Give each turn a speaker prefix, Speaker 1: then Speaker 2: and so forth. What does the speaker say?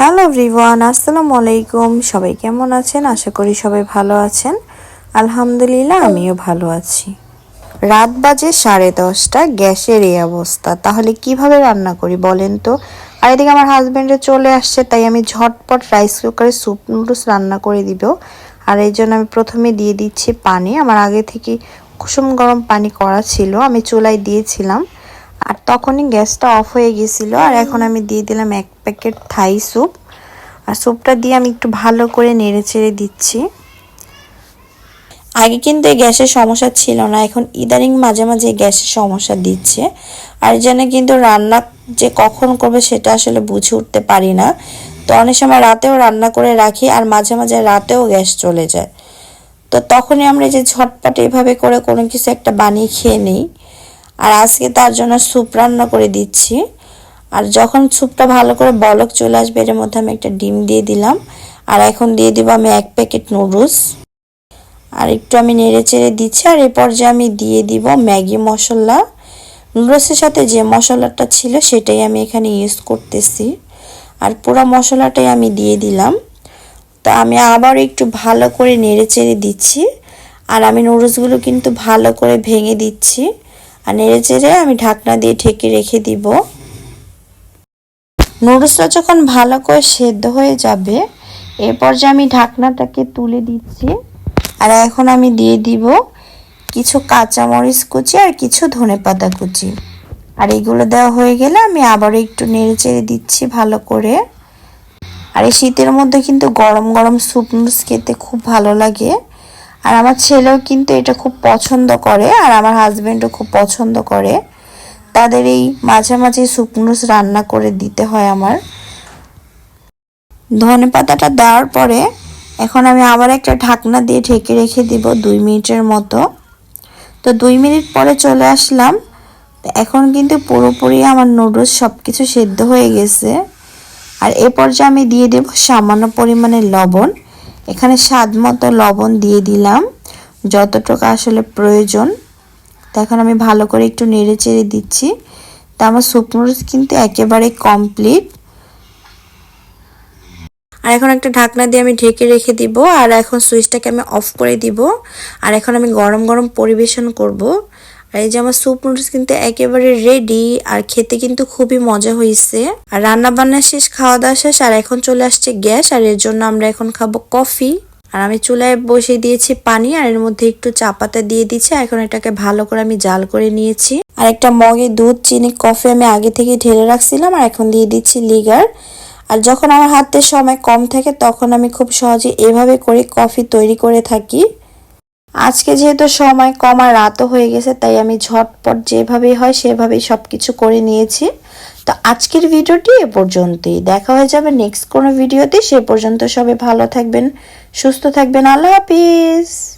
Speaker 1: Hello everyone, আসসালামু আলাইকুম। সবাই কেমন আছেন? আশা করি সবাই ভালো আছেন। আলহামদুলিল্লাহ, আমিও ভালো আছি। রাত বাজে সাড়ে দশটা, গ্যাসের এই অবস্থা। তাহলে কীভাবে রান্না করি বলেন তো? আর এদিকে আমার হাজব্যান্ডে চলে আসছে, তাই আমি ঝটপট রাইস কুকারে স্যুপ নুডলস রান্না করে দিব। আর এই জন্য আমি প্রথমে দিয়ে দিচ্ছি পানি। আমার আগে থেকে কুসুম গরম পানি করা ছিল, আমি চুলায় দিয়েছিলাম। আর তখনই গ্যাসটা অফ হয়ে গেছিল, আর এখন আমি দিয়ে দিলাম এক প্যাকেট থাই স্যুপ। আর স্যুপটা দিয়ে আমি একটু ভালো করে নেড়ে চেড়ে দিচ্ছি। আগে কিন্তু এই গ্যাসের সমস্যা ছিল না, এখন ইদানিং মাঝে মাঝে গ্যাসের সমস্যা দিচ্ছে। আর জন্য কিন্তু রান্না যে কখন করবে সেটা আসলে বুঝে উঠতে পারি না। তো অনেক সময় রাতেও রান্না করে রাখি, আর মাঝে মাঝে রাতেও গ্যাস চলে যায়। তো তখনই আমরা যে ঝটপট এভাবে করে কোনো কিছু একটা বানিয়ে খেয়ে নিই। আর আজকে তার জন্য স্যুপ রান্না করে দিচ্ছি। আর যখন স্যুপটা ভালো করে বলক চলে আসবে, এর মধ্যে আমি একটা ডিম দিয়ে দিলাম। আর এখন দিয়ে দিব আমি এক প্যাকেট নুডলস আর একটু আমি নেড়ে চেড়ে দিচ্ছি। আর এ পর্যায়ে আমি দিয়ে দিব ম্যাগি মশলা। নুডলসের সাথে যে মশলাটা ছিল, সেটাই আমি এখানে ইউজ করতেছি। আর পুরো মশলাটাই আমি দিয়ে দিলাম। তো আমি আবার একটু ভালো করে নেড়ে চেড়ে দিচ্ছি। আর আমি নুডলসগুলো কিন্তু ভালো করে ভেঙে দিচ্ছি। আর নেড়ে চেড়ে আমি ঢাকনা দিয়ে ঢেকে রেখে দিব। নুডলসটা যখন ভালো করে সেদ্ধ হয়ে যাবে এরপর যে আমি ঢাকনাটাকে তুলে দিচ্ছি। আর এখন আমি দিয়ে দিব কিছু কাঁচামরিচ কুচি আর কিছু ধনে পাতা কুচি। আর এগুলো দেওয়া হয়ে গেলে আমি আবারও একটু নেড়ে চেড়ে দিচ্ছি ভালো করে। আর এই শীতের মধ্যে কিন্তু গরম গরম স্যুপ নুডলস খেতে খুব ভালো লাগে। আর আমার ছেলেও কিন্তু এটা খুব পছন্দ করে, আর আমার হাজব্যান্ডও খুব পছন্দ করে। তাদের এই মাঝে মাঝে নুডলস রান্না করে দিতে হয় আমার। ধনে পাতাটা দেওয়ার পরে এখন আমি আবার একটা ঢাকনা দিয়ে ঢেকে রেখে দিব দুই মিনিটের মতো। তো দুই মিনিট পরে চলে আসলাম। এখন কিন্তু পুরোপুরি আমার নুডলস সব কিছু সেদ্ধ হয়ে গেছে। আর এ পর্যায়ে আমি দিয়ে দেব সামান্য পরিমাণে লবণ। এখানে স্বাদ মতো লবণ দিয়ে দিলাম। যতটুকু আসলে প্রয়োজন। এখন আমি ভালো করে একটু নেড়ে চেড়ে দিচ্ছি। তা আমার নুডলস কিন্তু একেবারে কমপ্লিট আর এখন একটা ঢাকনা দিয়ে আমি ঢেকে রেখে দিব। আর এখন সুইচটাকে আমি অফ করে দিব। আর এখন আমি গরম গরম পরিবেশন করব। আর এই যে আমার স্যুপ নুডলস কিন্তু একেবারে রেডি আর খেতে কিন্তু খুবই মজা হয়েছে আর রান্না বান্না শেষ খাওয়া দাওয়া শেষ, আর এখন চলে আসছে গ্যাস, আর এর জন্য আমরা এখন খাব কফি আর আমি চুলায় বসিয়ে দিয়েছি পানি, আর এর মধ্যে একটু চা পাতা দিয়ে দিচ্ছি। এখন এটাকে ভালো করে আমি জাল করে নিয়েছি। আর একটা মগে দুধ, চিনি কফি আমি আগে থেকে ঢেলে রাখছিলাম, আর এখন দিয়ে দিচ্ছি লিগার আর যখন আমার হাতে সময় কম থাকে, তখন আমি খুব সহজে এভাবে করে কফি তৈরি করে থাকি। আজকে যেহেতু সময় কম আর রাতও হয়ে গেছে, তাই আমি ঝটপট যেভাবেই হয় সেভাবেই সব কিছু করে নিয়েছি। তো আজকের ভিডিওটি এ পর্যন্তই। দেখা হয়ে যাবে নেক্সট কোনো ভিডিওতে। সে পর্যন্ত সবাই ভালো থাকবেন, সুস্থ থাকবেন। আল্লাহ হাফিজ।